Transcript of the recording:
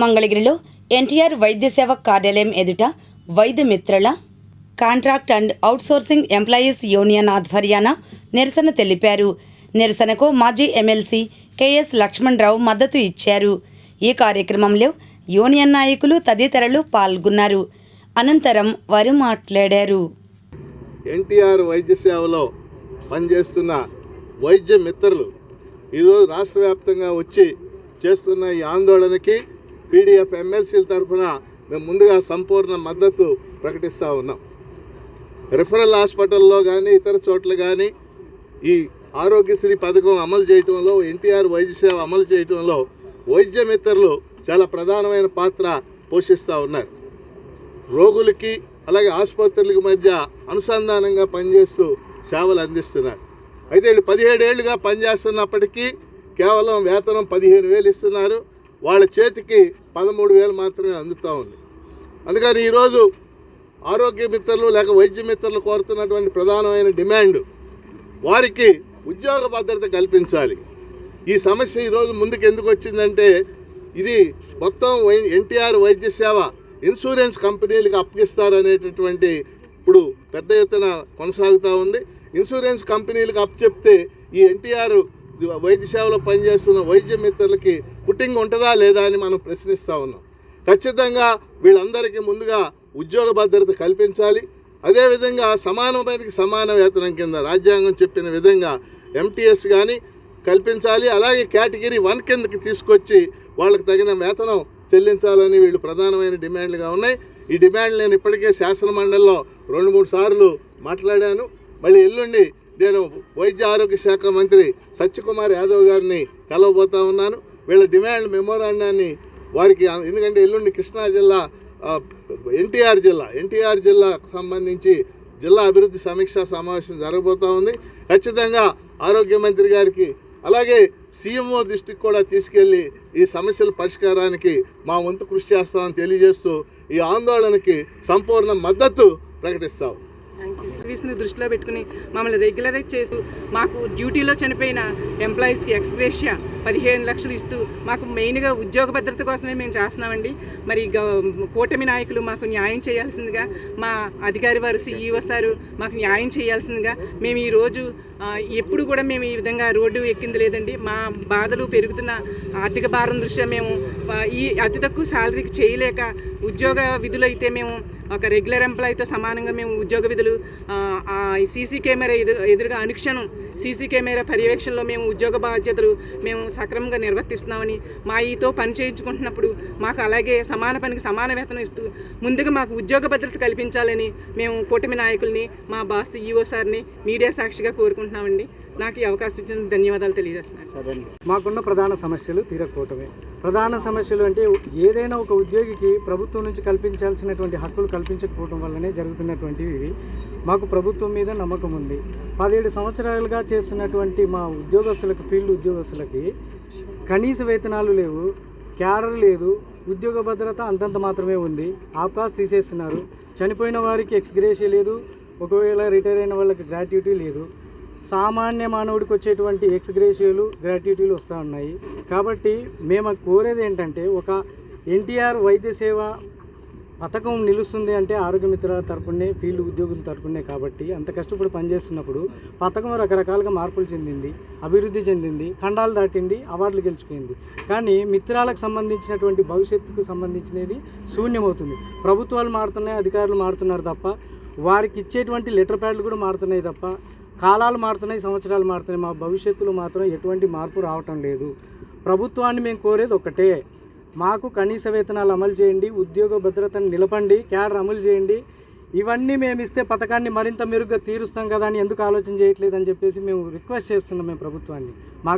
మంగళగిరిలో ఎన్టీఆర్ వైద్య సేవ కార్యాలయం ఎదుట వైద్య మిత్రల contract and outsourcing employees union ఆధ్వర్యాన నిరసన తెలిపారు. నిరసనకు మాజీ ఎమ్మెల్సీ కెఎస్ లక్ష్మణరావు మద్దతు ఇచ్చారు. ఈ కార్యక్రమంలో యూనియన్ నాయకులు తదితరులు పాల్గొన్నారు. అనంతరం వారు మాట్లాడారు. ఎన్టీఆర్ వైద్య సేవలో పనిచేస్తున్న వైద్య మిత్రులు ఈరోజు రాష్ట్ర వ్యాప్తంగా వచ్చి చేస్తున్న ఈ ఆందోళనకి పీడిఎఫ్ ఎమ్మెల్సీల తరఫున మేము ముందుగా సంపూర్ణ మద్దతు ప్రకటిస్తూ ఉన్నాం. రిఫరల్ హాస్పిటల్లో కానీ ఇతర చోట్ల కానీ ఈ ఆరోగ్యశ్రీ పథకం అమలు చేయటంలో ఎన్టీఆర్ వైద్య సేవ అమలు చేయటంలో వైద్య మిత్రులు చాలా ప్రధానమైన పాత్ర పోషిస్తూ ఉన్నారు. రోగులకి అలాగే ఆసుపత్రులకి మధ్య అనుసంధానంగా పనిచేస్తూ సేవలు అందిస్తున్నారు. అయితే వీళ్ళు పదిహేడేళ్ళుగా పనిచేస్తున్నప్పటికీ కేవలం వేతనం పదిహేను వేలు ఇస్తున్నారు. వాళ్ళ చేతికి పదమూడు వేలు మాత్రమే అందుతూ ఉంది. అందుకని ఈరోజు ఆరోగ్య మిత్రులు లేక వైద్య మిత్రులు కోరుతున్నటువంటి ప్రధానమైన డిమాండ్ వారికి ఉద్యోగ భద్రత కల్పించాలి. ఈ సమస్య ఈరోజు ముందుకు ఎందుకు వచ్చిందంటే ఇది మొత్తం వై- ఎన్టీఆర్ వైద్య సేవ ఇన్సూరెన్స్ కంపెనీలకు అప్పగిస్తారు అనేటటువంటి ఇప్పుడు పెద్ద ఎత్తున కొనసాగుతూ ఉంది. ఇన్సూరెన్స్ కంపెనీలకు అప్పచెప్తే ఈ ఎన్టీఆర్ వైద్య సేవలో పనిచేస్తున్న వైద్య మిత్రులకి పుట్టింగ్ ఉంటుందా లేదా అని మనం ప్రశ్నిస్తూ ఉన్నాం. ఖచ్చితంగా వీళ్ళందరికీ ముందుగా ఉద్యోగ భద్రత కల్పించాలి. అదేవిధంగా సమానమైనకి సమాన వేతనం కింద రాజ్యాంగం చెప్పిన విధంగా ఎంటీఎస్ కానీ కల్పించాలి. అలాగే కేటగిరీ వన్ కిందకి తీసుకొచ్చి వాళ్ళకి తగిన వేతనం చెల్లించాలని వీళ్ళు ప్రధానమైన డిమాండ్లుగా ఉన్నాయి. ఈ డిమాండ్ నేను ఇప్పటికే శాసనమండలిలో రెండు మూడు సార్లు మాట్లాడాను. మళ్ళీ ఎల్లుండి నేను వైద్య ఆరోగ్య శాఖ మంత్రి సత్యకుమార్ యాదవ్ గారిని కలవబోతా ఉన్నాను. వీళ్ళ డిమాండ్ మెమోరాండాన్ని వారికి ఎందుకంటే ఎల్లుండి కృష్ణా జిల్లా ఎన్టీఆర్ జిల్లా ఎన్టీఆర్ జిల్లాకు సంబంధించి జిల్లా అభివృద్ధి సమీక్షా సమావేశం జరగబోతా ఉంది. ఖచ్చితంగా ఆరోగ్య మంత్రి గారికి అలాగే సీఎంఓ దృష్టికి కూడా తీసుకెళ్ళి ఈ సమస్యల పరిష్కారానికి మా వంతు కృషి చేస్తామని తెలియజేస్తూ ఈ ఆందోళనకి సంపూర్ణ మద్దతు ప్రకటిస్తాం సర్వీస్ని దృష్టిలో పెట్టుకుని మమ్మల్ని రెగ్యులరైజ్ చేస్తూ మాకు డ్యూటీలో చనిపోయిన ఎంప్లాయీస్కి ఎక్స్గ్రేషియా పదిహేను లక్షలు ఇస్తూ మాకు మెయిన్గా ఉద్యోగ భద్రత కోసమే మేము చేస్తున్నామండి. మరి కూటమి నాయకులు మాకు న్యాయం చేయాల్సిందిగా మా అధికారి వారు సీఈఓ సారు మాకు న్యాయం చేయాల్సిందిగా మేము ఈరోజు ఎప్పుడు కూడా మేము ఈ విధంగా రోడ్డు ఎక్కింది లేదండి. మా బాధలు పెరుగుతున్న ఆర్థిక భారం దృష్ట్యా మేము ఈ అతి తక్కువ శాలరీకి చేయలేక ఉద్యోగ విధులు అయితే మేము ఒక రెగ్యులర్ ఎంప్లాయీతో సమానంగా మేము ఉద్యోగ విధులు సీసీ కెమెరా ఎదు ఎదురుగా అనుక్షణం సీసీ కెమెరా పర్యవేక్షణలో మేము ఉద్యోగ బాధ్యతలు మేము సక్రమంగా నిర్వర్తిస్తున్నామని మా ఈతో పని చేయించుకుంటున్నప్పుడు మాకు అలాగే సమాన పనికి సమాన వేతనం ఇస్తూ ముందుగా మాకు ఉద్యోగ భద్రత కల్పించాలని మేము కూటమి నాయకుల్ని మా బాస్ ఈఓ సార్ని మీడియా సాక్షిగా కోరుకుంటున్నామండి. నాకు ఈ అవకాశం ఇచ్చిన ధన్యవాదాలు తెలియజేస్తున్నాను. మాకున్న ప్రధాన సమస్యలు తీరకపోవటమే. ప్రధాన సమస్యలు అంటే ఏదైనా ఒక ఉద్యోగికి ప్రభుత్వం నుంచి కల్పించాల్సినటువంటి హక్కులు కల్పించకపోవడం వల్లనే జరుగుతున్నటువంటివి. ఇవి మాకు ప్రభుత్వం మీద నమ్మకం ఉంది. పదిహేడు సంవత్సరాలుగా చేస్తున్నటువంటి మా ఉద్యోగస్తులకు ఫీల్డ్ ఉద్యోగస్తులకి కనీస వేతనాలు లేవు క్యాడర్ లేదు ఉద్యోగ భద్రత అంతంత మాత్రమే ఉంది. ఆఫ్కాస్ తీసేస్తున్నారు. చనిపోయిన వారికి ఎక్స్గ్రేషియా లేదు. ఒకవేళ రిటైర్ అయిన వాళ్ళకి గ్రాట్యుటీ లేదు. సామాన్య మానవుడికి వచ్చేటువంటి ఎక్స్గ్రేషియోలు గ్రాట్యుటీలు వస్తూ ఉన్నాయి. కాబట్టి మేము కోరేది ఏంటంటే ఒక ఎన్టీఆర్ వైద్య సేవ పథకం నిలుస్తుంది అంటే ఆరోగ్య మిత్రాల తరపునే ఫీల్డ్ ఉద్యోగుల తరపునే కాబట్టి అంత కష్టపడి పనిచేస్తున్నప్పుడు పథకం రకరకాలుగా మార్పులు చెందింది అభివృద్ధి చెందింది ఖండాలు దాటింది అవార్డులు గెలుచుకుంది. కానీ మిత్రాలకు సంబంధించినటువంటి భవిష్యత్తుకు సంబంధించినది శూన్యమవుతుంది. ప్రభుత్వాలు మారుతున్నాయి అధికారులు మారుతున్నారు తప్ప వారికి ఇచ్చేటువంటి లెటర్ ప్యాడ్లు కూడా మారుతున్నాయి తప్ప కాలాలు మారుతున్నాయి సంవత్సరాలు మారుతున్నాయి మా భవిష్యత్తులో మాత్రం ఎటువంటి మార్పు రావటం లేదు. ప్రభుత్వాన్ని మేము కోరేది ఒకటే మాకు కనీస వేతనాలు అమలు చేయండి ఉద్యోగ భద్రతను నిలపండి క్యాడర్ అమలు చేయండి. ఇవన్నీ మేము ఇస్తే పథకాన్ని మరింత మెరుగ్గా తీరుస్తాం కదా అని ఎందుకు ఆలోచన చేయట్లేదని చెప్పేసి మేము రిక్వెస్ట్ చేస్తున్నాం మేము ప్రభుత్వాన్ని. మాకు